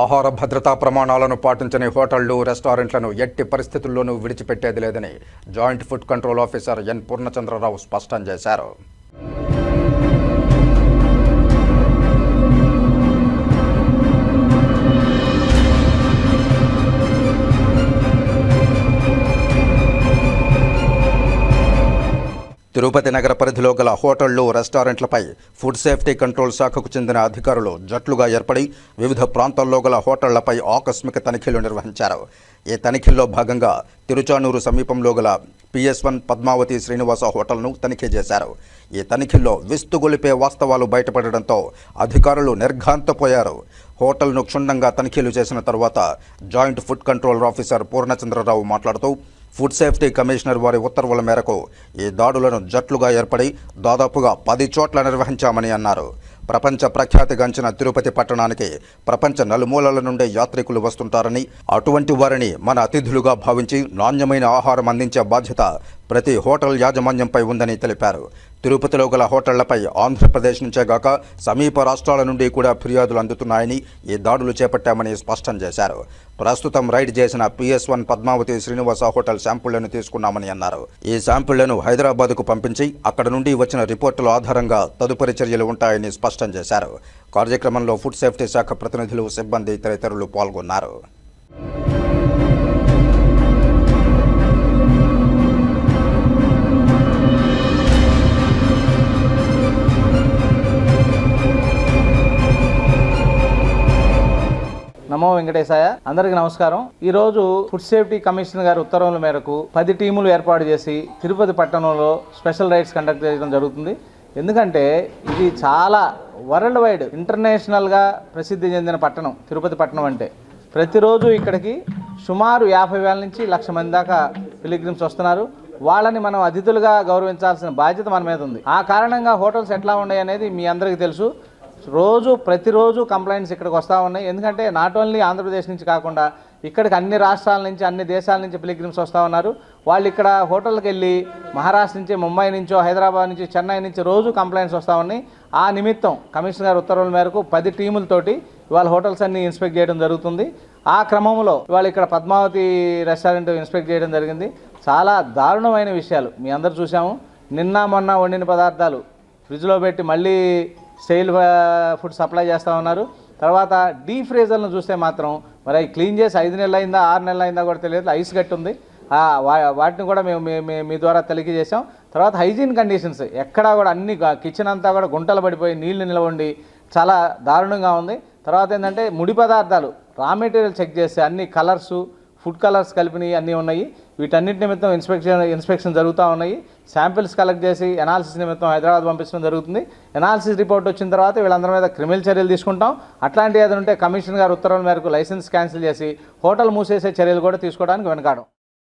ఆహార భద్రతా ప్రమాణాలను పాటించని హోటళ్ళు రెస్టారెంట్లను ఎట్టి పరిస్థితుల్లోనూ విడిచిపెట్టేది లేదని joint food control officer N Purnachandrarao స్పష్టం చేశారు. తిరుపతి నగర పరిధిలో గల హోటళ్ళు రెస్టారెంట్లపై ఫుడ్ సేఫ్టీ కంట్రోల్ శాఖకు చెందిన అధికారులు జట్లుగా ఏర్పడి వివిధ ప్రాంతాల్లో గల హోటళ్ళపై ఆకస్మిక తనిఖీలు నిర్వహించారు. ఈ తనిఖీల్లో భాగంగా తిరుచానూరు సమీపంలో గల పిఎస్ వన్ పద్మావతి శ్రీనివాస హోటల్ను తనిఖీ చేశారు. ఈ తనిఖీల్లో విస్తుగొలిపే వాస్తవాలు బయటపడడంతో అధికారులు నిర్ఘాంతపోయారు. హోటల్ను క్షుణ్ణంగా తనిఖీలు చేసిన తర్వాత joint food control officer Purnachandrarao మాట్లాడుతూ ఫుడ్ సేఫ్టీ కమిషనర్ వారి ఉత్తర్వుల మేరకు ఈ దాడులను జట్లుగా ఏర్పడి దాదాపుగా పది చోట్ల నిర్వహించామని అన్నారు. ప్రపంచ ప్రఖ్యాతిగాంచిన తిరుపతి పట్టణానికి ప్రపంచ నలుమూలల నుండి యాత్రికులు వస్తుంటారని అటువంటి వారిని మన అతిథులుగా భావించి నాణ్యమైన ఆహారం అందించే బాధ్యత ప్రతి హోటల్ యాజమాన్యంపై ఉందని తెలిపారు. తిరుపతిలో గల హోటళ్ళపై ఆంధ్రప్రదేశ్ నుంచే గాక సమీప రాష్ట్రాల నుండి కూడా ఫిర్యాదులు అందుతున్నాయని ఈ దాడులు చేపట్టామని స్పష్టం చేశారు. ప్రస్తుతం రైడ్ చేసిన PS one Padmavathi Srinivasa hotel శాంపుళ్ళను తీసుకున్నామని అన్నారు. ఈ శాంపుళ్ళను హైదరాబాద్కు పంపించి అక్కడ నుండి వచ్చిన రిపోర్టుల ఆధారంగా తదుపరి చర్యలు ఉంటాయని స్పష్టం చేశారు. కార్యక్రమంలో ఫుడ్ సేఫ్టీ శాఖ ప్రతినిధులు సిబ్బంది తదితరులు పాల్గొన్నారు. నమో వెంకటేశాయ. అందరికీ నమస్కారం. ఈ రోజు ఫుడ్ సేఫ్టీ కమిషనర్ గారి ఉత్తర్వుల మేరకు పది టీములు ఏర్పాటు చేసి తిరుపతి పట్టణంలో స్పెషల్ రైడ్స్ కండక్ట్ చేయడం జరుగుతుంది. ఎందుకంటే ఇది చాలా వరల్డ్ వైడ్ ఇంటర్నేషనల్గా ప్రసిద్ధి చెందిన పట్టణం తిరుపతి పట్టణం అంటే. ప్రతిరోజు ఇక్కడికి సుమారు యాభై వేల నుంచి లక్ష మంది దాకా పిలిగ్రిమ్స్ వస్తున్నారు. వాళ్ళని మనం అతిథులుగా గౌరవించాల్సిన బాధ్యత మన మీద ఉంది. ఆ కారణంగా హోటల్స్ ఎట్లా ఉన్నాయి అనేది మీ అందరికీ తెలుసు. రోజు ప్రతిరోజు కంప్లైంట్స్ ఇక్కడికి వస్తూ ఉన్నాయి. ఎందుకంటే నాట్ ఓన్లీ ఆంధ్రప్రదేశ్ నుంచి కాకుండా ఇక్కడికి అన్ని రాష్ట్రాల నుంచి అన్ని దేశాల నుంచి పిలిగ్రిమ్స్ వస్తూ ఉన్నారు. వాళ్ళు ఇక్కడ హోటల్కి వెళ్ళి మహారాష్ట్ర నుంచి ముంబై నుంచో హైదరాబాద్ నుంచి చెన్నై నుంచి రోజు కంప్లైంట్స్ వస్తూ ఉన్నాయి. ఆ నిమిత్తం కమిషనర్ గారి ఉత్తర్వుల మేరకు పది టీములతోటి ఇవాళ హోటల్స్ అన్ని ఇన్స్పెక్ట్ చేయడం జరుగుతుంది. ఆ క్రమంలో ఇవాళ ఇక్కడ పద్మావతి రెస్టారెంట్ ఇన్స్పెక్ట్ చేయడం జరిగింది. చాలా దారుణమైన విషయాలు మీ అందరు చూసాము నిన్న మొన్న వండిన పదార్థాలు ఫ్రిడ్జ్లో పెట్టి మళ్ళీ స్టైల్ ఫుడ్ సప్లై చేస్తూ ఉన్నారు. తర్వాత డీ ఫ్రీజర్లను చూస్తే మాత్రం మరి అవి క్లీన్ చేసి ఐదు నెలలు అయిందా ఆరు నెలలు అయిందా కూడా తెలియదు ఐస్ గట్టి ఉంది వా- వాటిని కూడా మేము మీ- మీ ద్వారా తనిఖీ చేసాం తర్వాత హైజీన్ కండిషన్స్ ఎక్కడా కూడా అన్ని కిచెన్ అంతా కూడా గుంటలు పడిపోయి నీళ్ళు నిలవండి. చాలా దారుణంగా ఉంది. తర్వాత ఏంటంటే ముడి పదార్థాలు రా మెటీరియల్ చెక్ చేస్తే అన్ని కలర్సు ఫుడ్ కలర్స్ కలిపినవి అన్నీ ఉన్నాయి. వీటన్నిటి నిమిత్తం ఇన్స్పెక్షన్ ఇన్స్పెక్షన్ జరుగుతూ ఉన్నాయి. శాంపిల్స్ కలెక్ట్ చేసి ఎనాలిసిస్ నిమిత్తం హైదరాబాద్ పంపించడం జరుగుతుంది. ఎనాలిసిస్ రిపోర్ట్ వచ్చిన తర్వాత వీళ్ళందరి మీద క్రిమినల్ చర్యలు తీసుకుంటాం. అట్లాంటి ఏదైనా ఉంటే కమిషన్ గారు ఉత్తర్వుల మేరకు లైసెన్స్ క్యాన్సిల్ చేసి హోటల్ మూసేసే చర్యలు కూడా తీసుకోవడానికి వెనకాడం.